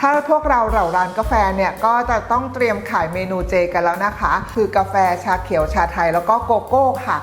ถ้าพวกเราเหล่าร้านกาแฟเนี่ยก็จะต้องเตรียมขายเมนูเจกันแล้วนะคะ คือกาแฟชาเขียวชาไทยแล้วก็โกโก้ค่ะ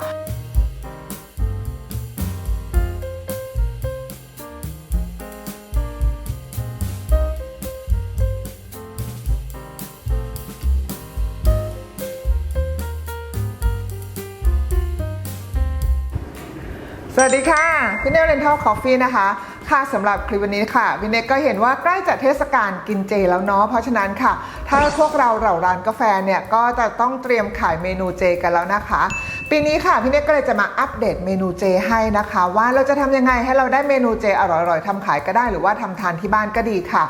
สวัสดีค่ะพี่เนลเลนทัลคอฟฟี่นะคะ ค่ะสำหรับคลิปวันนี้ค่ะวินเนกก็เห็นว่าใกล้จะเทศกาลกินเจแล้วเนาะเพราะฉะนั้นค่ะ ถ้าพวกเราเหล่าร้านกาแฟเนี่ยก็จะต้องเตรียมขายเมนูเจกันแล้วนะคะ ปีนี้ค่ะพี่เนกก็เลยจะมาอัปเดตเมนูเจให้นะคะ ว่าเราจะทำยังไงให้เราได้เมนูเจอร่อยๆทำขายก็ได้หรือว่าทำทานที่บ้านก็ดีค่ะ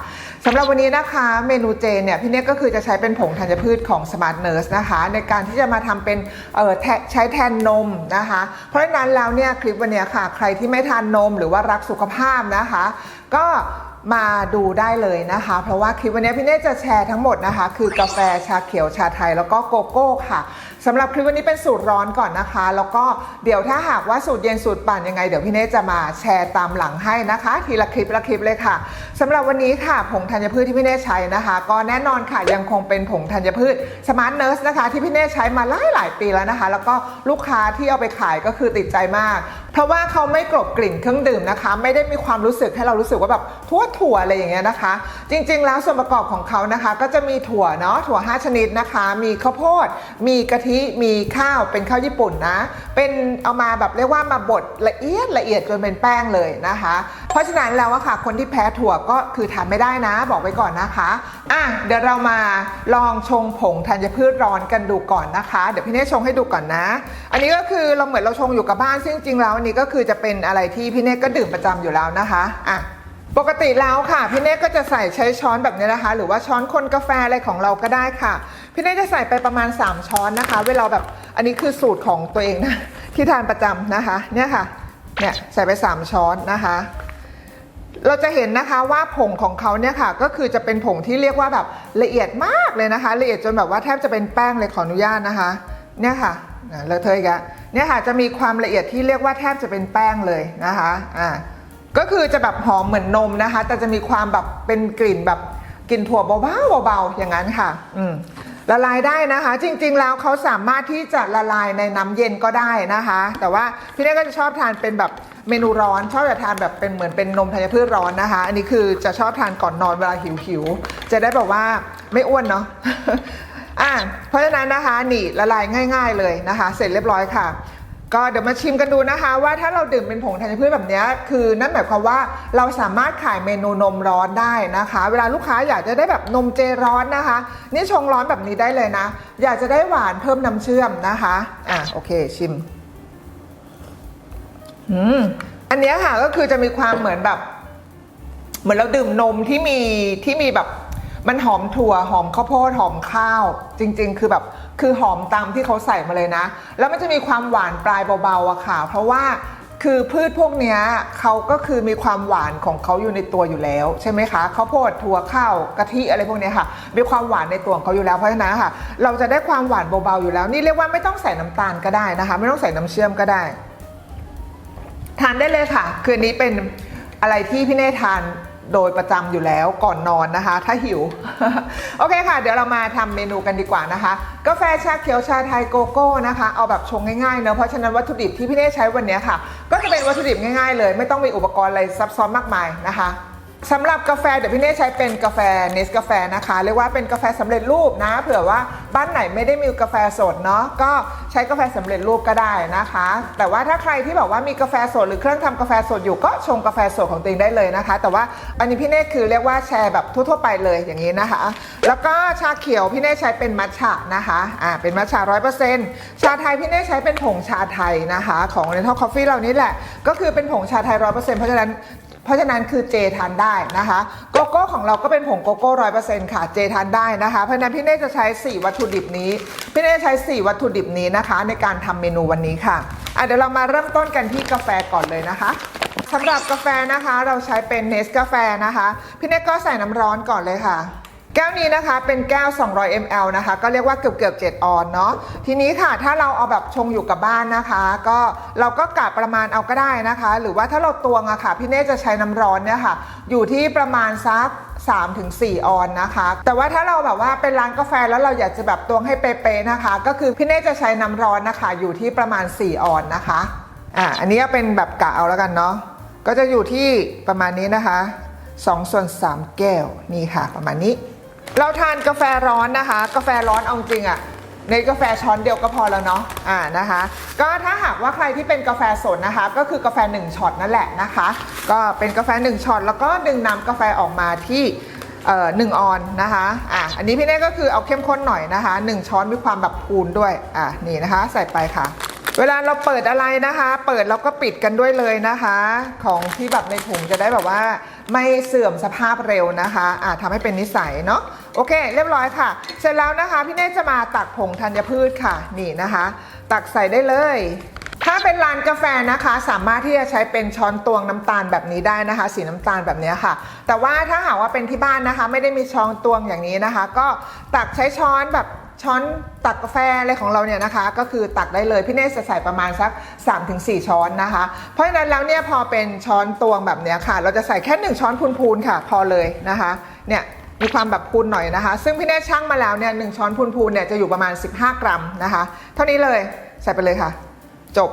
สำหรับวันนี้นะคะเมนูเจเนี่ยพี่เนกก็คือจะใช้เป็นผงธัญพืชของ Smart Nurse นะคะ ในการที่จะมาทำเป็นเออใช้แทนนมนะคะ เพราะฉะนั้นแล้วเนี่ยคลิปวันนี้ค่ะ ใครที่ไม่ทานนมหรือว่ารักสุขภาพนะคะ ก็ มาดูได้เลยนะคะ เพราะว่าคลิปวันนี้พี่เน่จะแชร์ทั้งหมดนะคะ คือกาแฟชาเขียวชาไทยแล้วก็โกโก้ค่ะสำหรับคลิปวันนี้เป็นสูตรร้อนก่อนนะคะ แล้วก็เดี๋ยวถ้าหากว่าสูตรเย็นสูตรปั่นยังไง เดี๋ยวพี่เน่จะมาแชร์ตามหลังให้นะคะ ทีละคลิปละคลิปเลยค่ะสำหรับวันนี้ค่ะผงธัญพืชที่พี่เน่ใช้นะคะ ก็แน่นอนค่ะยังคงเป็นผงธัญพืชสมาร์ทเนิร์สนะคะ ที่พี่เน่ใช้มาหลายหลายปีแล้วนะคะ แล้วก็ลูกค้าที่เอาไปขายก็คือติดใจมาก เพราะว่าเขาไม่กลบกลิ่นเครื่องดื่มนะคะ ไม่ได้มีความรู้สึกให้เรารู้สึกว่าแบบทั่วถั่วอะไรอย่างเงี้ยนะคะ จริงๆ แล้วส่วนประกอบของเขานะคะ ก็จะมีถั่วเนาะถั่ว 5 ชนิดนะคะ มีข้าวโพด มีกะทิมีข้าวเป็นข้าวญี่ปุ่นนะ เป็นเอามาแบบเรียกว่ามาบดละเอียดละเอียดจนเป็นแป้งเลยนะคะ เพราะฉะนั้นแล้วอะค่ะ คนที่แพ้ถั่วก็คือทานไม่ได้นะ บอกไว้ก่อนนะคะอะเดี๋ยวเรามาลองชงผงธัญพืชร้อนกันดูก่อนนะคะ เดี๋ยวพี่เน่ชงให้ดูก่อนนะ อันนี้ก็คือเราเหมือนเราชงอยู่กับบ้านซึ่งจริงแล้วอันนี้ก็คือจะเป็นอะไรที่พี่เน่ก็ดื่มประจำอยู่แล้วนะคะอะปกติแล้วค่ะพี่เน่ก็จะใส่ใช้ช้อนแบบนี้นะคะ หรือว่าช้อนคนกาแฟอะไรของเราก็ได้ค่ะพี่เน่จะใส่ไปประมาณ 3 ช้อนนะคะ เวลาแบบอันนี้คือสูตรของตัวเองนะที่ทานประจำนะคะเนี่ยค่ะเนี่ยใส่ไป 3 ช้อนนะคะ เราจะเห็นนะคะว่าผงของเขาเนี่ยค่ะ ก็คือจะเป็นผงที่เรียกว่าแบบละเอียดมากเลยนะคะ ละเอียดจนแบบว่าแทบจะเป็นแป้งเลยขออนุญาตนะคะ เนี่ยค่ะเลอะเทอะอีกแล้วเนี่ยค่ะจะมีความละเอียดที่เรียกว่าแทบจะเป็นแป้งเลยนะคะอ่าก็คือจะแบบหอมเหมือนนมนะคะ แต่จะมีความแบบเป็นกลิ่นแบบกลิ่นถั่วเบาๆเบาๆอย่างนั้นค่ะ อืมละลายได้นะคะ จริงๆแล้วเขาสามารถที่จะละลายในน้ำเย็นก็ได้นะคะ แต่ว่าพี่เน่ก็จะชอบทานเป็นแบบ เมนูร้อนชอบจะทานแบบเป็นเหมือนเป็นนมธัญพืชร้อนนะคะ อันนี้คือจะชอบทานก่อนนอนเวลาหิวๆจะได้แบบว่าไม่อ้วนเนาะอะเพราะฉะนั้นนะคะนี่ละลายง่าย ๆเลยนะคะ เสร็จเรียบร้อยค่ะ ก็เดี๋ยวมาชิมกันดูนะคะ ว่าถ้าเราดื่มเป็นผงธัญพืชแบบนี้คือนั่นหมายความว่าเราสามารถขายเมนูนมร้อนได้นะคะ เวลาลูกค้าอยากจะได้แบบนมเจร้อนนะคะ นี่ชงร้อนแบบนี้ได้เลยนะ อยากจะได้หวานเพิ่มน้ำเชื่อมนะคะอะโอเคชิม อืมอันเนี้ยค่ะก็คือจะมีความเหมือนแบบ เหมือนเราดื่มนมที่มีที่มีแบบมันหอมถั่วหอมข้าวโพดหอมข้าว จริง ๆ คือแบบคือหอมตามที่เขาใส่มาเลยนะ แล้วมันจะมีความหวานปลายเบาๆอะค่ะ เพราะว่าคือพืชพวกเนี้ยเขาก็คือมีความหวานของเขาอยู่ในตัวอยู่แล้ว ใช่ไหมคะข้าวโพดถั่วข้าวกะทิอะไรพวกเนี้ยค่ะ มีความหวานในตัวของเขาอยู่แล้วเพราะฉะนั้นค่ะ เราจะได้ความหวานเบาๆอยู่แล้ว นี่เรียกว่าไม่ต้องใส่น้ำตาลก็ได้นะคะ ไม่ต้องใส่น้ำเชื่อมก็ได้ ทานได้เลยค่ะ คืนนี้เป็นอะไรที่พี่เน่ทานโดยประจำอยู่แล้วก่อนนอนนะคะ ถ้าหิว โอเคค่ะ เดี๋ยวเรามาทำเมนูกันดีกว่านะคะ กาแฟชาเขียวชาไทยโกโก้นะคะ เอาแบบชงง่ายๆเนอะเพราะฉะนั้นวัตถุดิบที่พี่เน่ใช้วันนี้ค่ะ ก็จะเป็นวัตถุดิบง่ายๆเลย ไม่ต้องมีอุปกรณ์อะไรซับซ้อนมากมายนะคะ สำหรับกาแฟเดี๋ยวพี่เน่ใช้เป็นกาแฟเนสกาแฟนะคะ เรียกว่าเป็นกาแฟสำเร็จรูปนะ เผื่อว่าบ้านไหนไม่ได้มีกาแฟสดเนาะก็ใช้กาแฟสำเร็จรูปก็ได้นะคะ แต่ว่าถ้าใครที่แบบว่ามีกาแฟสดหรือเครื่องทำกาแฟสดอยู่ก็ชงกาแฟสดของตัวเองได้เลยนะคะ แต่ว่าอันนี้พี่เน่คือเรียกว่าแชร์แบบทั่วๆไปเลยอย่างนี้นะคะ แล้วก็ชาเขียวพี่เน่ใช้เป็นมัทฉะนะคะอ่าเป็นมัทฉะร้อยเปอร์เซ็นต์ชาไทยพี่เน่ใช้เป็นผงชาไทยนะคะ ของ r e n t a l Coffee เรานี่แหละ ก็คือเป็นผงชาไทยร้อยเปอร์เซ็นต์เพราะฉะนั้น เพราะฉะนั้นคือเจทานได้นะคะโกโก้ของเราก็เป็นผงโกโก้ร้อยเปอร์เซ็นต์ค่ะเจทานได้นะคะ เพราะฉะนั้นพี่เน่จะใช้ 4 วัตถุดิบนี้ พี่เน่ใช้ 4 วัตถุดิบนี้นะคะ ในการทำเมนูวันนี้ค่ะอะเดี๋ยวเรามาเริ่มต้นกันที่กาแฟก่อนเลยนะคะสำหรับกาแฟนะคะ เราใช้เป็นเนสกาแฟนะคะ พี่เน่ก็ใส่น้ำร้อนก่อนเลยค่ะ แก้วนี้นะคะเป็นแก้ว 200 ml นะคะ ก็เรียกว่าเกือบเกือบ7ออนเนาะทีนี้ค่ะถ้าเราเอาแบบชงอยู่กับบ้านนะคะ ก็เราก็กะประมาณเอาก็ได้นะคะ หรือว่าถ้าเราตวงอะค่ะพี่เน่จะใช้น้ำร้อนเนี่ยค่ะ อยู่ที่ประมาณสัก3ถึง4ออนนะคะ แต่ว่าถ้าเราแบบว่าเป็นร้านกาแฟแล้วเราอยากจะแบบตวงให้เป๊ะๆนะคะ ก็คือพี่เน่จะใช้น้ำร้อนนะคะ อยู่ที่ประมาณ 4 ออนนะคะอะอันนี้เป็นแบบกะเอาแล้วกันเนาะก็จะอยู่ที่ประมาณนี้นะคะ2ส่วน3แก้วนี่ค่ะประมาณนี้ เราทานกาแฟร้อนนะคะ กาแฟร้อนเอาจริงอะในกาแฟช้อนเดียวก็พอแล้วเนาะอ่านะคะ ก็ถ้าหากว่าใครที่เป็นกาแฟสดนะคะ ก็คือกาแฟ1ช็อตนั่นแหละนะคะ ก็เป็นกาแฟ1ช็อตแล้วก็ดึงน้ำกาแฟออกมาที่เอ่อหนึ่งออนนะคะอะอันนี้พี่เน่ก็คือเอาเข้มข้นหน่อยนะคะหนึ่งช้อนมีความแบบพูนด้วยอะนี่นะคะ ใส่ไปค่ะ เวลาเราเปิดอะไรนะคะ เปิดแล้วก็ปิดกันด้วยเลยนะคะ ของที่แบบในถุงจะได้แบบว่า ไม่เสื่อมสภาพเร็วนะคะอ่าทำให้เป็นนิสัยเนาะ โอเค เรียบร้อยค่ะ เสร็จแล้วนะคะ พี่เน่จะมาตักผงธัญพืชค่ะ นี่นะคะ ตักใส่ได้เลย ถ้าเป็นร้านกาแฟนะคะ สามารถที่จะใช้เป็นช้อนตวงน้ำตาลแบบนี้ได้นะคะ สีน้ำตาลแบบนี้ค่ะ แต่ว่าถ้าหากว่าเป็นที่บ้านนะคะ ไม่ได้มีช้อนตวงอย่างนี้นะคะ ก็ตักใช้ช้อนแบบช้อนตักกาแฟอะไรของเราเนี่ยนะคะ ก็คือตักได้เลยพี่เนสจะใส่ประมาณสัก 3-4 ช้อนนะคะ เพราะฉะนั้นแล้วเนี่ยพอเป็นช้อนตวงแบบนี้ค่ะ เราจะใส่แค่ 1 ช้อนพูนๆค่ะ พอเลยนะคะเนี่ย มีความแบบพูนหน่อยนะคะ ซึ่งพี่เนสชั่งมาแล้วเนี่ยหช้อนพูนๆเนี่ยจะอยู่ประมาณ 15 กรัมนะคะ เท่านี้เลยใส่ไปเลยค่ะ จบ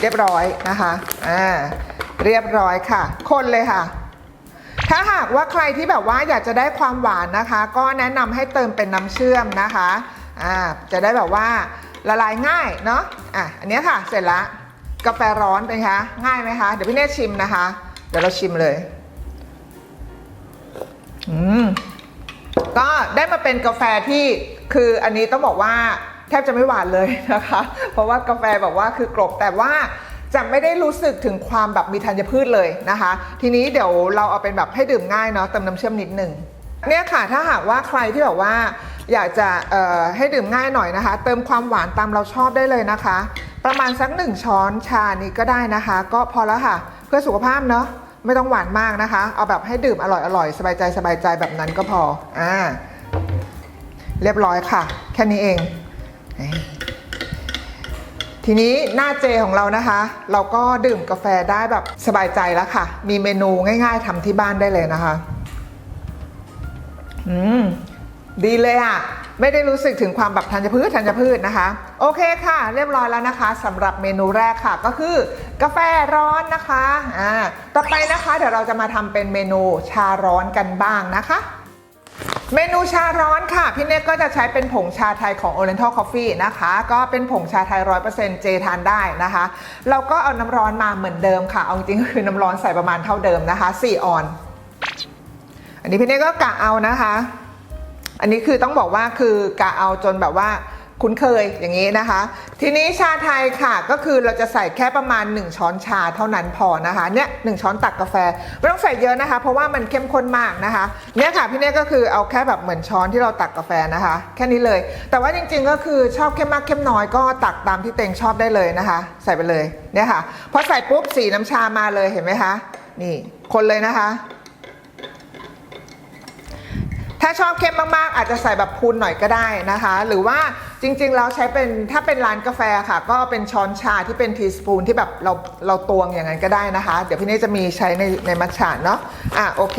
เรียบร้อยนะคะอ่าเรียบร้อยค่ะ คนเลยค่ะ ถ้าหากว่าใครที่แบบว่าอยากจะได้ความหวานนะคะ ก็แนะนำให้เติมเป็นน้ำเชื่อมนะคะอ่าจะได้แบบว่าละลายง่ายเนาะอะอันนี้ค่ะเสร็จละกาแฟร้อนเป็นคะง่ายไหมคะ เดี๋ยวพี่เนตชิมนะคะ เดี๋ยวเราชิมเลย อืม ก็ได้มาเป็นกาแฟที่คืออันนี้ต้องบอกว่าแทบจะไม่หวานเลยนะคะ เพราะว่ากาแฟแบบว่าคือกรบแต่ว่าจะไม่ได้รู้สึกถึงความแบบมีธัญพืชเลยนะคะ ทีนี้เดี๋ยวเราเอาเป็นแบบให้ดื่มง่ายเนาะเติมน้ำเชื่อมนิดหนึ่งเนี่ยค่ะถ้าหากว่าใครที่แบบว่าอยากจะเอ่อให้ดื่มง่ายหน่อยนะคะ เติมความหวานตามเราชอบได้เลยนะคะ ประมาณสักหนึ่งช้อนชานี้ก็ได้นะคะ ก็พอแล้วค่ะ เพื่อสุขภาพเนาะ ไม่ต้องหวานมากนะคะ เอาแบบให้ดื่มอร่อยอร่อยสบายใจสบายใจแบบนั้นก็พออ่าเรียบร้อยค่ะ แค่นี้เอง ทีนี้หน้าเจของเรานะคะ เราก็ดื่มกาแฟได้แบบสบายใจแล้วค่ะ มีเมนูง่าย ๆทำที่บ้านได้เลยนะคะ อืม ดีเลยอะ ไม่ได้รู้สึกถึงความแบบธัญพืชธัญพืชนะคะ โอเคค่ะ เรียบร้อยแล้วนะคะสำหรับเมนูแรกค่ะก็คือกาแฟร้อนนะคะอ่าต่อไปนะคะเดี๋ยวเราจะมาทำเป็นเมนูชาร้อนกันบ้างนะคะเมนูชาร้อนค่ะ พี่เนกก็จะใช้เป็นผงชาไทยของ Oriental Coffee นะคะ ก็เป็นผงชาไทย 100%เจทานได้นะคะ เราก็เอาน้ำร้อนมาเหมือนเดิมค่ะ เอาจริงคือน้ำร้อนใส่ประมาณเท่าเดิมนะคะ 4 ออน อันนี้พี่เนกก็กะเอานะคะ อันนี้คือต้องบอกว่าคือกะเอาจนแบบว่าคุ้นเคยอย่างนี้นะคะ ทีนี้ชาไทยค่ะก็คือเราจะใส่แค่ประมาณ 1 ช้อนชาเท่านั้นพอนะคะเนี่ยหช้อนตักกาแฟไม่ต้องใส่เยอะนะคะ เพราะว่ามันเข้มข้นมากนะคะเนี่ยค่ะพี่เน่ก็คือเอาแค่แบบเหมือนช้อนที่เราตักกาแฟนะคะ แค่นี้เลย แต่ว่าจริงๆก็คือชอบเข้มมากเข้มน้อยก็ตักตามที่เต็งชอบได้เลยนะคะ ใส่ไปเลยเนี่ยค่ะพอใส่ปุ๊บสีน้ำชามาเลยเห็นไหมคะนี่คนเลยนะคะ ถ้าชอบเข้มมากๆ อาจจะใส่แบบพูนหน่อยก็ได้นะคะ หรือว่าจริงๆแล้วใช้เป็นถ้าเป็นร้านกาแฟค่ะ ก็เป็นช้อนชาที่เป็นทีสปูนที่แบบเราเราตวงอย่างนั้นก็ได้นะคะ เดี๋ยวพี่เน่จะมีใช้ในในมัทฉะเนาะอะโอเค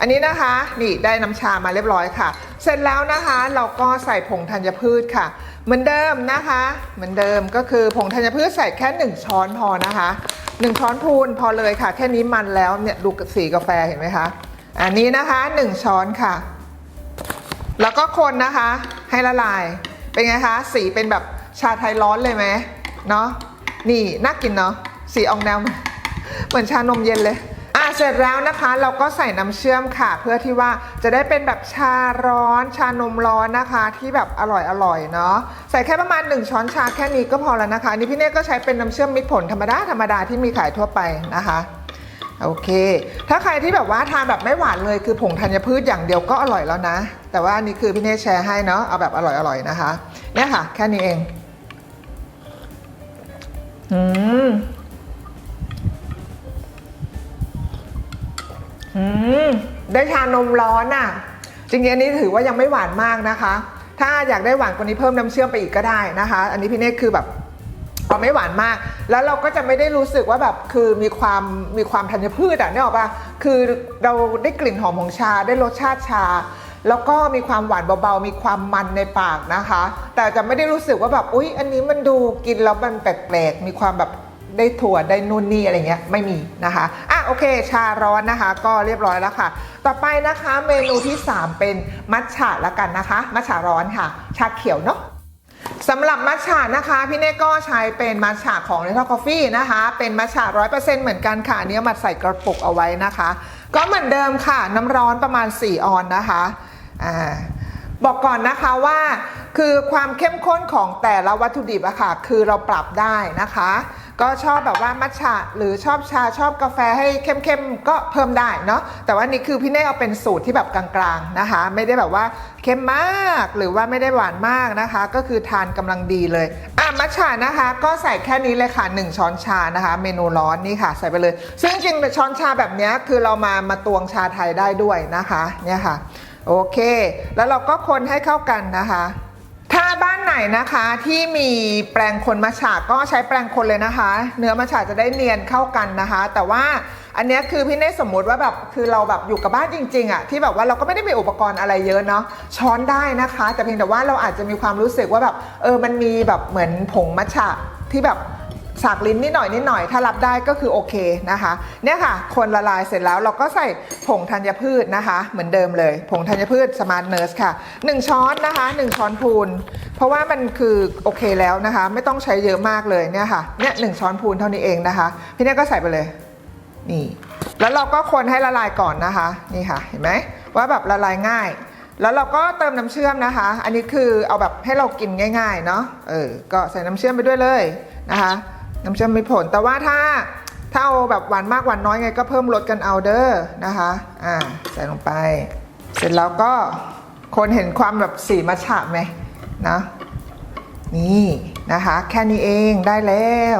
อันนี้นะคะนี่ได้น้ำชามาเรียบร้อยค่ะ เสร็จแล้วนะคะเราก็ใส่ผงธัญพืชค่ะ เหมือนเดิมนะคะ เหมือนเดิมก็คือผงธัญพืชใส่แค่ 1 ช้อนพอนะคะ1ช้อนพูนพอเลยค่ะ แค่นี้มันแล้วเนี่ยดูสีกาแฟเห็นไหมคะอันนี้นะคะ 1 ช้อนค่ะ แล้วก็คนนะคะให้ละลาย เป็นไงคะสีเป็นแบบชาไทยร้อนเลยไหมเนาะนี่น่ากินเนาะสีออกแนวเหมือนชานมเย็นเลยอะเสร็จแล้วนะคะเราก็ใส่น้ำเชื่อมค่ะ เพื่อที่ว่าจะได้เป็นแบบชาร้อน ชานมร้อนนะคะที่แบบอร่อยอร่อยเนาะใส่แค่ประมาณ 1 ช้อนชาแค่นี้ก็พอแล้วนะคะนี่พี่เน่ก็ใช้เป็นน้ำเชื่อมมิตรผลธรรมดาธรรมดาที่มีขายทั่วไปนะคะ โอเค ถ้าใครที่แบบว่าทานแบบไม่หวานเลยคือผงธัญพืชอย่างเดียวก็อร่อยแล้วนะ แต่ว่าอันนี่คือพี่เน่แชร์ให้เนาะเอาแบบอร่อยๆนะคะ เนี่ยค่ะ แค่นี้เอง อืม อืม ได้ชานมร้อนอะ จริงๆอันนี้ถือว่ายังไม่หวานมากนะคะ ถ้าอยากได้หวานกว่านี้เพิ่มน้ำเชื่อมไปอีกก็ได้นะคะ อันนี้พี่เน่คือแบบ พอไม่หวานมาก แล้วเราก็จะไม่ได้รู้สึกว่าแบบคือมีความมีความธัญพืชอะนึกออกปะคือเราได้กลิ่นหอมของชาได้รสชาติชา แล้วก็มีความหวานเบาๆ มีความมันในปากนะคะ แต่จะไม่ได้รู้สึกว่าแบบอุ๊ย อันนี้มันดูกินแล้วมันแปลกๆมีความแบบได้ถั่วได้นู่นนี่อะไรเงี้ยไม่มีนะคะอะโอเค ชาร้อนนะคะ ก็เรียบร้อยแล้วค่ะ ต่อไปนะคะเมนูที่ 3 เป็นมัทฉะละกันนะคะ มัทฉะร้อนค่ะ ชาเขียวเนาะ สำหรับมัทฉะนะคะ พี่เน่ก็ใช้เป็นมัทฉะของ Little Coffee นะคะ เป็นมัทฉะร้อยเปอร์เซ็นต์เหมือนกันค่ะเนื้อามาใส่กระปุกเอาไว้นะคะ ก็เหมือนเดิมค่ะ น้ำร้อนประมาณ 4 ออนนะคะอ่าบอกก่อนนะคะว่าคือความเข้มข้นของแต่ละวัตถุดิบอะค่ะ คือเราปรับได้นะคะ ก็ชอบแบบว่ามัทฉะหรือชอบชาชอบกาแฟให้เข้มๆก็เพิ่มได้เนาะแต่ว่านี่คือพี่เน่เอาเป็นสูตรที่แบบกลางๆนะคะ ไม่ได้แบบว่าเข้มมากหรือว่าไม่ได้หวานมากนะคะ ก็คือทานกำลังดีเลยอะมัทฉะนะคะ ก็ใส่แค่นี้เลยค่ะ 1 ช้อนชานะคะ เมนูร้อนนี่ค่ะ ใส่ไปเลย ซึ่งจริงๆช้อนชาแบบนี้คือเรามามาตวงชาไทยได้ด้วยนะคะเนี่ยค่ะโอเค แล้วเราก็คนให้เข้ากันนะคะ ถ้าบ้าน ไหนนะคะที่มีแปรงคนมัชฉาก็ใช้แปรงคนเลยนะคะ เนื้อมัชฉาจะได้เนียนเข้ากันนะคะ แต่ว่าอันนี้คือพี่เน่สมมุติว่าแบบคือเราแบบอยู่กับบ้านจริงๆอะที่แบบว่าเราก็ไม่ได้มีอุปกรณ์อะไรเยอะเนาะช้อนได้นะคะ แต่เพียงแต่ว่าเราอาจจะมีความรู้สึกว่าแบบเออมันมีแบบเหมือนผงมัชฉะที่แบบ สากลิ้นนิดหน่อยนิดหน่อยถ้ารับได้ก็คือโอเคนะคะเนี่ยค่ะ คนละลายเสร็จแล้วเราก็ใส่ผงธัญพืชนะคะ เหมือนเดิมเลย ผงธัญพืชสมาร์ทเนิร์สค่ะ 1 ช้อนนะคะ 1 ช้อนพูน เพราะว่ามันคือโอเคแล้วนะคะ ไม่ต้องใช้เยอะมากเลยเนี่ยค่ะเนี่ยหช้อนพูนเท่านี้เองนะคะ พี่เนี่ยก็ใส่ไปเลยนี่แล้วเราก็คนให้ละลายก่อนนะคะนี่ค่ะเห็นไหมว่าแบบละลายง่าย แล้วเราก็เติมน้ำเชื่อมนะคะ อันนี้คือเอาแบบให้เรากินง่ายๆเนาะเออก็ใส่น้ำเชื่อมไปด้วยเลยนะคะ น้ำเชื่อมมีผล แต่ว่าถ้าถ้าเอาแบบหวานมากหวานน้อยไงก็เพิ่มลดกันเอาเด้อนะคะ อ่าใส่ลงไป เสร็จแล้วก็คนเห็นความแบบสีมัชฉะไหมนะนี่นะคะ แค่นี้เองได้แล้ว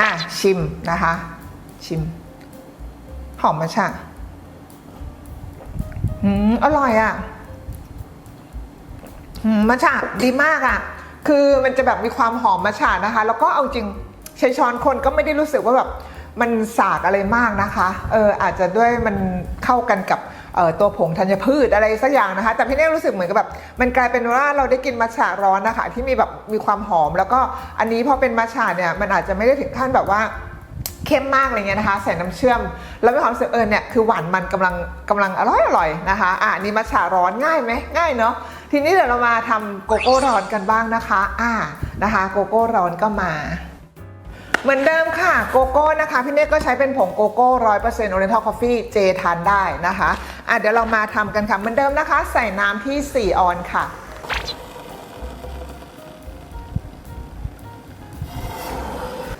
อะชิมนะคะ ชิม หอมมัชฉะอืมอร่อยอะอืมมัชฉะดีมากอะ คือมันจะแบบมีความหอมมัชฉะนะคะ แล้วก็เอาจริง ใช้ช้อนคนก็ไม่ได้รู้สึกว่าแบบมันสากอะไรมากนะคะเอออาจจะด้วยมันเข้ากันกับตัวผงธัญพืชอะไรสักอย่างนะคะ แต่พี่เน่รู้สึกเหมือนกับแบบมันกลายเป็นว่าเราได้กินมัชฉะร้อนนะคะ ที่มีแบบมีความหอม แล้วก็อันนี้พอเป็นมัชฉะเนี่ยมันอาจจะไม่ได้ถึงขั้นแบบว่าเข้มมากอะไรเงี้ยนะคะ ใส่น้ำเชื่อม แล้วมีความรู้สึกเออเนี่ยคือหวานมันกำลังกำลังอร่อยอร่อยนะคะอะนี่มัทฉะร้อนง่ายไหมง่ายเนาะทีนี้เดี๋ยวเรามาทำโกโก้ร้อนกันบ้างนะคะ อ่านะคะ โกโก้ร้อนก็มา เหมือนเดิมค่ะโกโก้นะคะ พี่เนกก็ใช้เป็นผงโกโก้ร้อยเปอร์เซ็นต์โอเรนทัลคอฟฟี่เจทานได้นะคะอะเดี๋ยวเรามาทำกันค่ะ เหมือนเดิมนะคะ ใส่น้ำที่ 4 ออนค่ะ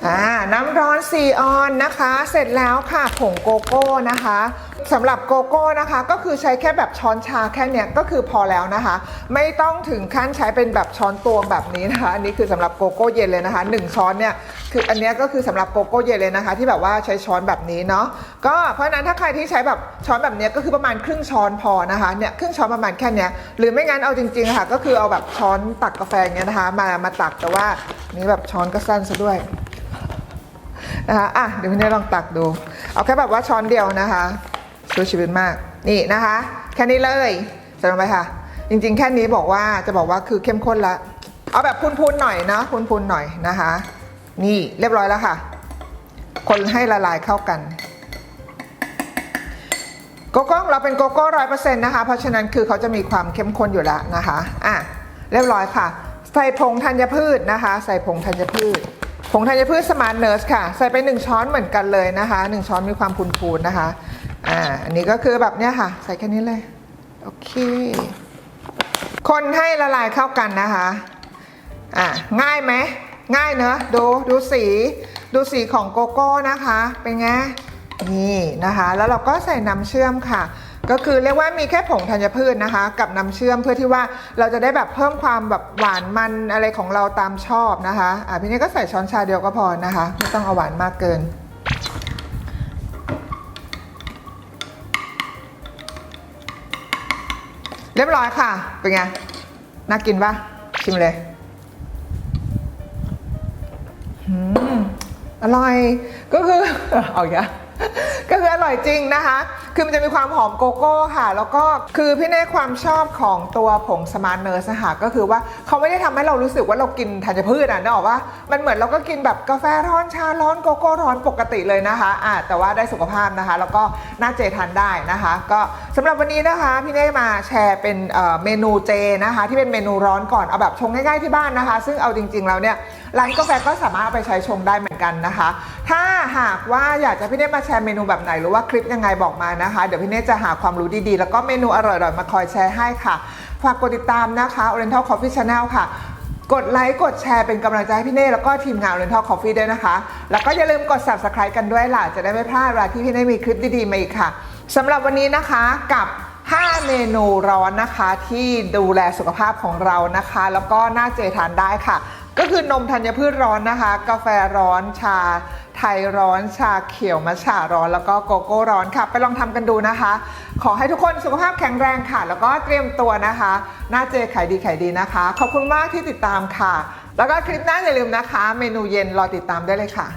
อ่าน้ำร้อน4ออนนะคะ เสร็จแล้วค่ะผงโกโก้นะคะสำหรับโกโก้นะคะก็คือใช้แค่แบบช้อนชาแค่เนี้ยก็คือพอแล้วนะคะ ไม่ต้องถึงขั้นใช้เป็นแบบช้อนตวงแบบนี้นะคะ อันนี้คือสำหรับโกโก้เย็นเลยนะคะ1ช้อนเนี่ยคืออันนี้ก็คือสำหรับโกโก้เย็นเลยนะคะ ที่แบบว่าใช้ช้อนแบบนี้เนาะก็เพราะนั้นถ้าใครที่ใช้แบบช้อนแบบนี้ก็คือประมาณครึ่งช้อนพอนะคะเนี่ยครึ่งช้อนประมาณแค่เนี้ยหรือไม่งั้นเอาจริงๆค่ะ ก็คือเอาแบบช้อนตักกาแฟเงี้ยนะคะ มามาตักแต่ว่านี่แบบช้อนก็สั้นซะด้วย นะคะอะเดี๋ยวพี่เนยลองตักดู เอาแค่แบบว่าช้อนเดียวนะคะช่วยชีวิตมากนี่นะคะ แค่นี้เลยใส่ลงไปค่ะ จริงๆ แค่นี้บอกว่าจะบอกว่าคือเข้มข้นละเอาแบบพุนๆหน่อยนะพุนๆหน่อยนะคะ นี่เรียบร้อยแล้วค่ะ คนให้ละลายเข้ากันโกโก้เราเป็นโกโก้ร้อยเปอร์เซ็นต์นะคะ เพราะฉะนั้นคือเขาจะมีความเข้มข้นอยู่แล้วนะคะ อะ เรียบร้อยค่ะ ใส่ผงธัญพืชนะคะ ใส่ผงธัญพืช ผงธัญพืชสมาร์ทเนิร์สค่ะ ใส่ไป 1 ช้อนเหมือนกันเลยนะคะ 1 ช้อนมีความพูนๆนะคะอ่าอันนี้ก็คือแบบเนี้ยค่ะ ใส่แค่นี้เลย โอเค คนให้ละลายเข้ากันนะคะอะง่ายไหมง่ายเนอะดูดูสีดูสีของโกโก้นะคะ เป็นไงนี่นะคะ แล้วเราก็ใส่น้ำเชื่อมค่ะ ก็คือเรียกว่ามีแค่ผงธัญพืชนะคะ กับน้ำเชื่อมเพื่อที่ว่าเราจะได้แบบเพิ่มความแบบหวานมันอะไรของเราตามชอบนะคะอะพี่นี่ก็ใส่ช้อนชาเดียวก็พอนะคะ ไม่ต้องเอาหวานมากเกิน เรียบร้อยค่ะ เป็นไง น่ากินปะชิมเลยอืมอร่อยก็คือเอาอีกแล้ว ก็คืออร่อยจริงนะคะ คือมันจะมีความหอมโกโก้ค่ะ แล้วก็คือพี่เน่ความชอบของตัวผงสมาร์ทเนอร์สนะคะก็คือว่าเขาไม่ได้ทำให้เรารู้สึกว่าเรากินธัญพืชอะนึกออกว่ามันเหมือนเราก็กินแบบกาแฟร้อนชาร้อนโกโก้ร้อนปกติเลยนะคะอะแต่ว่าได้สุขภาพนะคะ แล้วก็น่าเจทานได้นะคะ ก็สำหรับวันนี้นะคะพี่เน่มาแชร์เป็นเอ่อเมนูเจนะคะ ที่เป็นเมนูร้อนก่อนเอาแบบชงง่ายๆที่บ้านนะคะ ซึ่งเอาจริง ๆ แล้วเนี่ย ร้านกาแฟก็สามารถเอาไปใช้ชงได้เหมือนกันนะคะ ถ้าหากว่าอยากจะพี่เน่มาแชร์เมนูแบบไหนหรือว่าคลิปยังไงบอกมานะคะ เดี๋ยวพี่เน่จะหาความรู้ดีๆ แล้วก็เมนูอร่อยๆมาคอยแชร์ให้ค่ะ ฝากกดติดตามนะคะ Oriental Coffee Channel ค่ะกดไลค์กดแชร์เป็นกำลังใจให้พี่เน่แล้วก็ทีมงาน Oriental Coffee ด้วยนะคะ แล้วก็อย่าลืมกด Subscribe กันด้วยล่ะ จะได้ไม่พลาดเวลาที่พี่เน่มีคลิปดีๆมาอีกค่ะสำหรับวันนี้นะคะกับ 5 เมนูร้อนนะคะที่ดูแลสุขภาพของเรานะคะ แล้วก็น่าเจทานได้ค่ะ ก็คือนมธัญพืชร้อนนะคะ กาแฟร้อนชาไทยร้อนชาเขียวมัชาร้อนแล้วก็โกโก้ร้อนค่ะ ไปลองทำกันดูนะคะ ขอให้ทุกคนสุขภาพแข็งแรงค่ะ แล้วก็เตรียมตัวนะคะหน้าเจขายดีขายดีนะคะ ขอบคุณมากที่ติดตามค่ะ แล้วก็คลิปหน้าอย่าลืมนะคะ เมนูเย็นรอติดตามได้เลยค่ะ